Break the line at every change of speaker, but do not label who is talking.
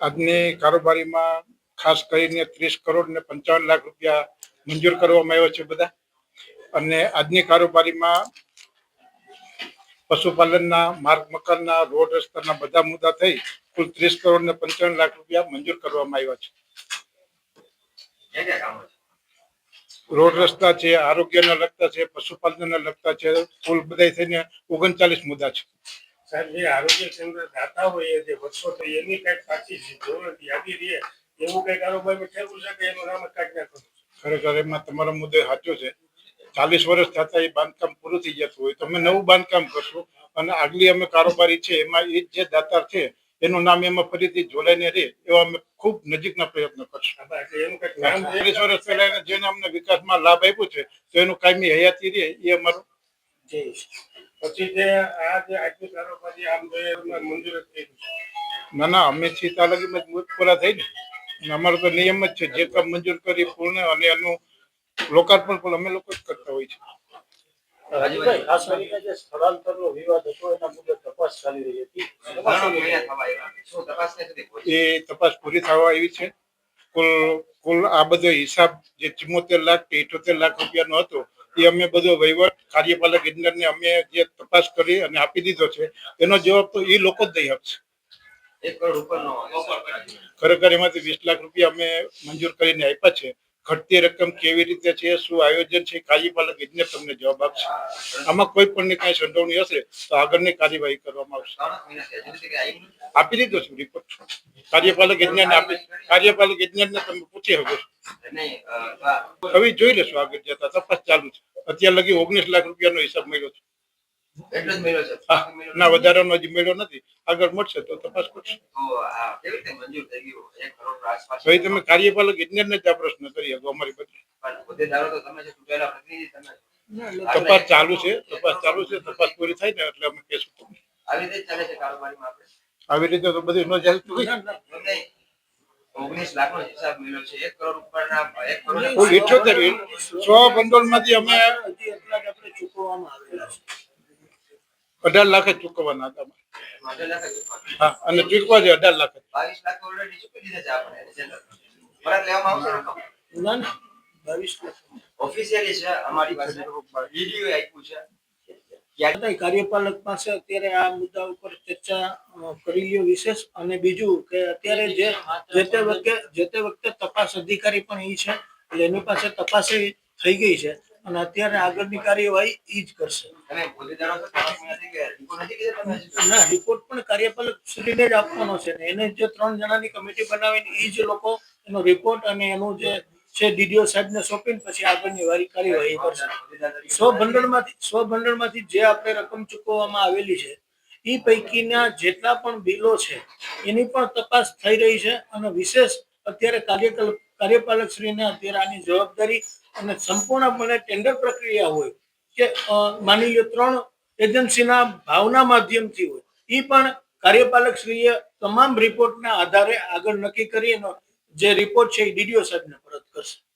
આજની કારોબારીમાં ખાસ કરીને ત્રીસ કરોડ ને પંચાવન લાખ રૂપિયા મંજૂર કરવામાં આવ્યો છે બધા. અને આજની કારોબારીમાં પશુપાલનના માર્ગ મકાનના રોડ રસ્તાના બધા મુદ્દા થઈ કુલ ત્રીસ કરોડ ને પંચાવન લાખ રૂપિયા મંજૂર કરવામાં આવ્યા છે. રોડ રસ્તા છે આરોગ્યને લગતા છે પશુપાલનને લગતા છે કુલ બધા થઈને ઓગણચાલીસ મુદ્દા છે.
સાહેબ જે આરોગ્ય કેન્દ્ર દાતા હોય જે વર્ષો તો એની કંઈક પાછી યાદી રહે એવું કઈ કારોબારમાં થયેલું છે કે એનું નામ કાઢી નાખવાનું
ખરેખર એમાં તમારો મુદ્દો સાચો છે. ચાલીસ વર્ષ થતા એ બાંધકામ પૂરું થઈ જતું હોય તો અમે નવું બાંધકામ કરશું અને આગલી અમે કારોબારી છે એમાં એ જે દાતાર છે એનું નામ એમાં ફરીથી જોડાઈને રહે એવા અમે ખૂબ નજીકના પ્રયત્ન કરશું.
કંઈક.
ચાલીસ વર્ષ પહેલા જેને અમને વિકાસમાં લાભ આપ્યો છે તો એનું કાયમી હયાતી રહે એ અમારું
પછી જે આ જે આજની કારોબારી આમ જોઈએ મંજૂર જ થઈ
ના ના અમે છીએ તાલુકામાં જ પૂરા થઈ ને. અને અમારો તો નિયમ જ છે જે કામ મંજૂર કરી પૂર્ણ અને એનું લોકાર્પણ પણ અમે લોકો જ કરતા હોય છે.
રાજુભાઈ ખાસ કરીને જે સ્થળાંતરનો વિવાદ હતો એના મુદ્દે તપાસ ચાલી રહી હતી.
એ તપાસ પૂરી થવા આવી છે. કુલ કુલ આ બધો હિસાબ જે ચુમ્મોતેર લાખ કે ઇઠોતેર લાખ રૂપિયાનો હતો એ અમે બધો વહીવટ કાર્યપાલક ઇજનેરને અમે જે તપાસ કરી અને આપી દીધો છે એનો જવાબ તો એ લોકો જ દઈ આપશે. ખરેખર એમાંથી વીસ લાખ રૂપિયા અમે મંજૂર કરીને આપ્યા છે. ઘટતી રકમ કેવી રીતે છે શું આયોજન છે કાર્યપાલક ઇજનેર તમને જવાબ આપશે. આમાં કોઈ પણ કઈ સંડોવણી હશે તો આગળની કાર્યવાહી કરવામાં આવશે? આપી દીધો છું રિપોર્ટ કાર્યપાલક ઇજનેરને આપી કાર્યપાલક ઇજનેરને તમે પૂછી શકો છો હવે જોઈ લેશું આગળ જતા તપાસ ચાલુ છે. અત્યાર લગી ઓગણીસ લાખ રૂપિયાનો હિસાબ મળ્યો છે. ના વધારાનો હજી મળ્યો નથી. આગળ મળશે તો તપાસ કરશે.
તો આ કેવી રીતે મંજૂર થઈ ગયું? એક કરોડ આસપાસ
હવે તમે કાર્યપાલક ઇજનેરને જ આ પ્રશ્ન કરી શકો અમારી બધી તપાસ ચાલુ છે તપાસ ચાલુ છે તપાસ પૂરી થાય ને એટલે અમે કહેશું
આવી રીતે
તો બધી ન ચાલતું હોય.
ઓગણીસ લાખ નો હિસાબ મળ્યો છે. એક કરોડ ઉપરના એક કરોડ ને
કુલ ઇઠ્યોતેર સો અમે
હજી એટલા જ આપણે ચૂકવવામાં આવેલા છે.
અઢાર લાખ જ ચૂકવવાના હતા. હા અને ચૂકવા છે અઢાર લાખ. જ.
બાવીસ લાખ ઓલરેડી દીધા છે આપણે એની પરત લેવામાં આવશે રકમ
ના ના. બાવીસ લાખ.
ઓફિશિયલી છે અમારી પાસે. ઈડીઓ આપ્યું છે.
કાર્યપાલક પાસે અત્યારે આ મુદ્દા ઉપર ચર્ચા કરી લ્યો વિશેષ. અને બીજું કે અત્યારે જે જે તે વખતે જે તે વખતે તપાસ અધિકારી પણ ઈ છે એટલે એની પાસે તપાસ થઈ ગઈ છે. અને અત્યારે આગળની કાર્યવાહી ઈ જ કરશે? ના રિપોર્ટ પણ કાર્યપાલક શ્રીને જ આપવાનો છે. ને એને જે ત્રણ જણાની કમિટી બનાવીને એ જ લોકો એનો રિપોર્ટ અને એનું જે છે ડીડીઓ સાહેબને સોંપીને પછી આગળની વારી કાર્યવાહી કરશે સ્વ ભંડોળમાંથી સ્વ ભંડોળમાંથી જે આપણે રકમ ચૂકવવામાં આવેલી છે એ પૈકીના જેટલા પણ બિલો છે, એની પણ તપાસ થઈ રહી છે અને વિશેષ અત્યારે કાર્યકલ્પ કાર્યપાલક શ્રીને અત્યારે આની જવાબદારી અને સંપૂર્ણપણે ટેન્ડર પ્રક્રિયા હોય કે માની લો ત્રણ એજન્સીના ભાવના માધ્યમથી હોય એ પણ કાર્યપાલક શ્રીએ તમામ રિપોર્ટના આધારે આગળ નક્કી કરી એનો જે રિપોર્ટ છે એ ડીડીઓ સાહેબને પરત કરશે